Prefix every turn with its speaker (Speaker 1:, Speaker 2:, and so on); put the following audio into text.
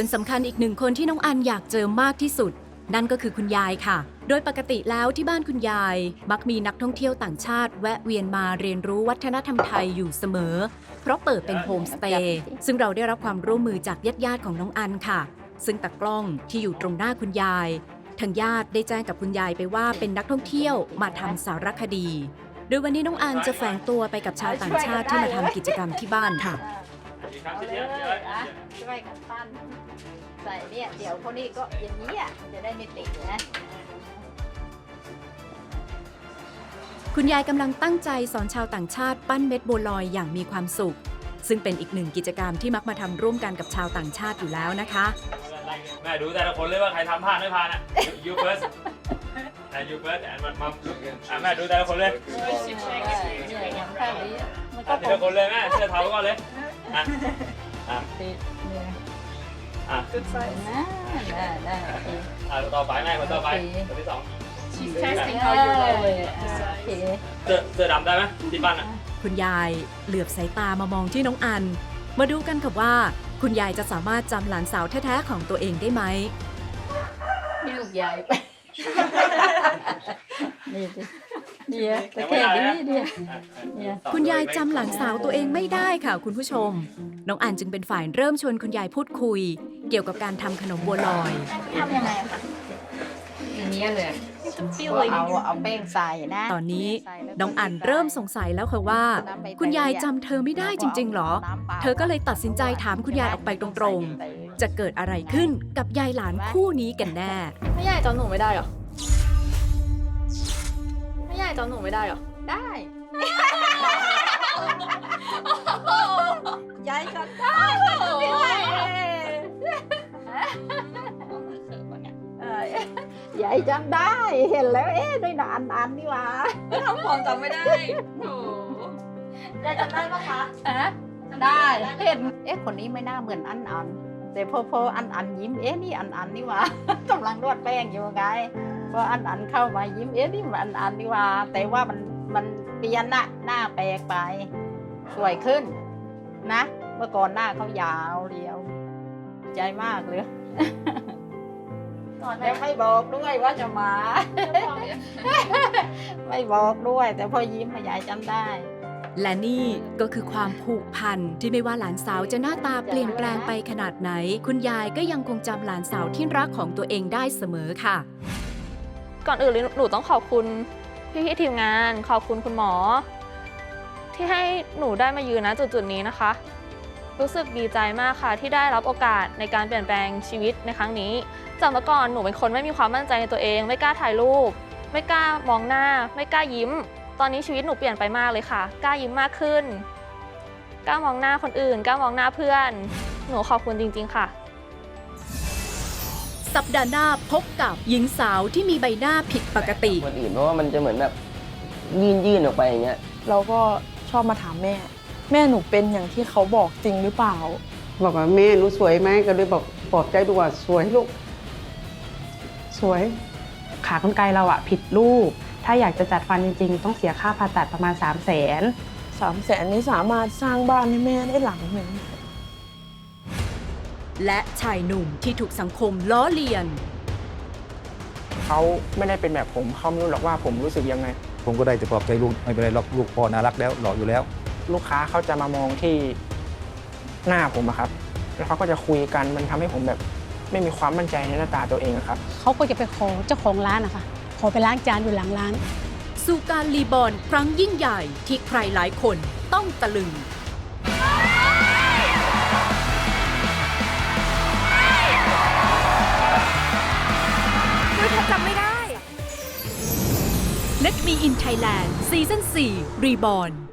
Speaker 1: คนสำคัญอีกหนึ่งคนที่น้องอันอยากเจอมากที่สุด นั่นก็คือคุณยายค่ะ โดยปกติแล้วที่บ้านคุณยายมักมีนักท่องเที่ยวต่างชาติ แวะเวียนมาเรียนรู้วัฒนธรรมไทยอยู่เสมอ เพราะเปิดเป็นโฮมสเตย์ซึ่งเราได้รับความร่วมมือจากญาติๆของน้องอันค่ะ ซึ่งตากล้องที่อยู่ตรงหน้าคุณยาย ทางญาติได้แจ้งกับคุณยายไปว่าเป็นนักท่องเที่ยวมาทำสารคดี โดยวันนี้น้องอันจะแฝงตัวไปกับชาวต่างชาติที่มาทำกิจกรรมที่บ้านค่ะ
Speaker 2: อีกครั้ง
Speaker 3: เอา
Speaker 2: ที่
Speaker 3: เล
Speaker 2: เดี
Speaker 3: ย
Speaker 2: ยวเดี๋ยว
Speaker 3: อะช่วยกันปั้นใส่เนี่ยเดี๋ยวคนนี้ก็อย่างนี้อะมันจะได้ไม่ติดนะ
Speaker 1: คุณยายกำลังตั้งใจสอนชาวต่างชาติปั้นเม็ดบัวลอยอย่างมีความสุข ซึ่งเป็นอีกหนึ่งกิจกรรมที่มักมาทำร่วมกันกับชาวต่างชาติอยู่แล้วนะคะ
Speaker 2: แม่ดูแต่ละคนเลยว่าใครทำพลาดไม่พลาดอะ you first อะ you first อะมันมาอะแม่ดูแต่ละคนเลย
Speaker 3: เออเนี่ยอย่างท่านี้มันก็
Speaker 2: อะทีละคนเลยแม่เสื้อเทาก่อนเลยอ่ะอะ
Speaker 3: ติดเนี่ย
Speaker 2: อะ
Speaker 3: นะได้ได้โอเค
Speaker 2: อะต่อไปแม่คนต่อไปคนที่สอง
Speaker 3: She's testing how you roll it โอเค
Speaker 2: เสื้อเสื้อดำได้ไหมที่ปั้นอะ
Speaker 1: คุณยายเหลือบสายตามามองที่น้องอัน มาดูกันค่ะว่า คุณยายจะสามารถจำหลานสาวแท้ๆของตัวเองได้ไหม
Speaker 3: นี่ลูกใหญ่ไป นี่ดิ เดี๋ยวแต่แค่นี้เดียว
Speaker 2: อะ
Speaker 3: เนี่ย
Speaker 1: คุณยายจำหลานสาวตัวเองไม่ได้ค่ะคุณผู้ชม น้องอันจึงเป็นฝ่ายเริ่มชวนคุณยายพูดคุย เกี่ยวกับการทำขนมบัวลอย
Speaker 3: ทำยังไงอะคะอย่างนี้เลยเอาเอาแป้งใส่นะ
Speaker 1: ตอนนี้น้องอันเริ่มสงสัยแล้วค่ะว่า คุณยายจำเธอไม่ได้จริง ๆ หรอ เธอก็เลยตัดสินใจถามคุณยายออกไปตรงๆ จะเกิดอะไรขึ้นกับยายหลานคู่นี้กันแน่
Speaker 4: ไม่ใหญ่จำหนูไม่ได้เหรอไม่ใหญ่ จำหนูไม่ได้เหรอ
Speaker 3: ได้ยายก็ได้เออยายจำได้เห็นแล้วเอ๊ะด้วยหนอันอันนี่หว่า
Speaker 4: ทำความจำไม่ได้โถ
Speaker 3: ยายจำได้ปะคะได้เห็นเอ๊ะคนนี้ไม่น่าเหมือนอันอันแต่พอพออันอันยิ้มเอ๊ะนี่อันอันนี่หว่ากำลังนวดแป้งอยู่ไง พออันอันเข้ามายิ้มเอ๊ะนี่มันอันอันนี่หว่า แต่ว่ามันมันเปลี่ยนหน้าหน้าแปลกไป สวยขึ้นนะ เมื่อก่อนหน้าเขายาวเรียว ใจมากเลย
Speaker 4: ก่อน
Speaker 3: แล้วไม่บอกด้วยว่าจะมา ไม่บอกด้วย แต่พอยิ้มมายายจำได้
Speaker 1: และนี่ก็คือความผูกพันที่ไม่ว่าหลานสาวจะหน้าตาเปลี่ยนแปลงไปขนาดไหน คุณยายก็ยังคงจำหลานสาวที่รักของตัวเองได้เสมอค่ะ
Speaker 4: ก่อนอื่นเลยหนูต้องขอบคุณพี่พี่ๆทีมงาน ขอบคุณคุณหมอ ที่ให้หนูได้มายืนณจุดๆนี้นะคะ รู้สึกดีใจมากค่ะ ที่ได้รับโอกาสในการเปลี่ยนแปลงชีวิตในครั้งนี้จากเมื่อก่อนหนูเป็นคนไม่มีความมั่นใจในตัวเอง ไม่กล้าถ่ายรูป ไม่กล้ามองหน้า ไม่กล้ายิ้ม ตอนนี้ชีวิตหนูเปลี่ยนไปมากเลยค่ะ กล้ายิ้มมากขึ้นกล้ามองหน้าคนอื่นกล้ามองหน้าเพื่อน หนูขอบคุณจริง ๆ ค่ะ
Speaker 1: สัปดาห์หน้าพบกับหญิงสาวที่มีใบหน้าผิดปกติ
Speaker 5: คนอื่นเพราะว่ามันจะเหมือนแบบยื่นยื่นออกไปอย่างเงี้ย
Speaker 6: เราก็ชอบมาถามแม่ แม่หนูเป็นอย่างที่เขาบอกจริงหรือเปล่า
Speaker 7: บอกว่าแม่หนูสวยไหมก็เลยบอกปลอบใจดูว่าสวยลูก สวย
Speaker 8: ขากรรไกรเราอะผิดรูป ถ้าอยากจะจัดฟันจริงๆ ต้องเสียค่าผ่าตัดประมาณ 3 0 0 0 0น
Speaker 6: สามแสนนี้สามารถสร้างบ้านให้แม่ได้หลังหนึ่ง
Speaker 1: และชายหนุ่มที่ถูกสังคมล้อเลียน
Speaker 9: เขาไม่ได้เป็นแบบผมเขาไม่รู้หรอกว่าผมรู้สึกยังไง
Speaker 10: ผมก็ได้แต่ปลอบใจลูกไม่เป็นไรหรอกลูกพ่อน่ารักแล้วหล่ออยู่แล้ว
Speaker 9: ลูกค้าเขาจะมามองที่หน้าผมอะครับ แล้วเขาก็จะคุยกันมันทำให้ผมแบบไม่มีความมั่นใจในหน้าตาตัวเองอะครับ
Speaker 11: เขาก็จะไปขอเจ้าของร้านนะคะขอไปล้างจานอยู่หลังร้าน
Speaker 1: สู่การรีบอร์นครั้งยิ่งใหญ่ที่ใครหลายคนต้องตะลึง Let Me in Thailand ซีซั่น4 Reborn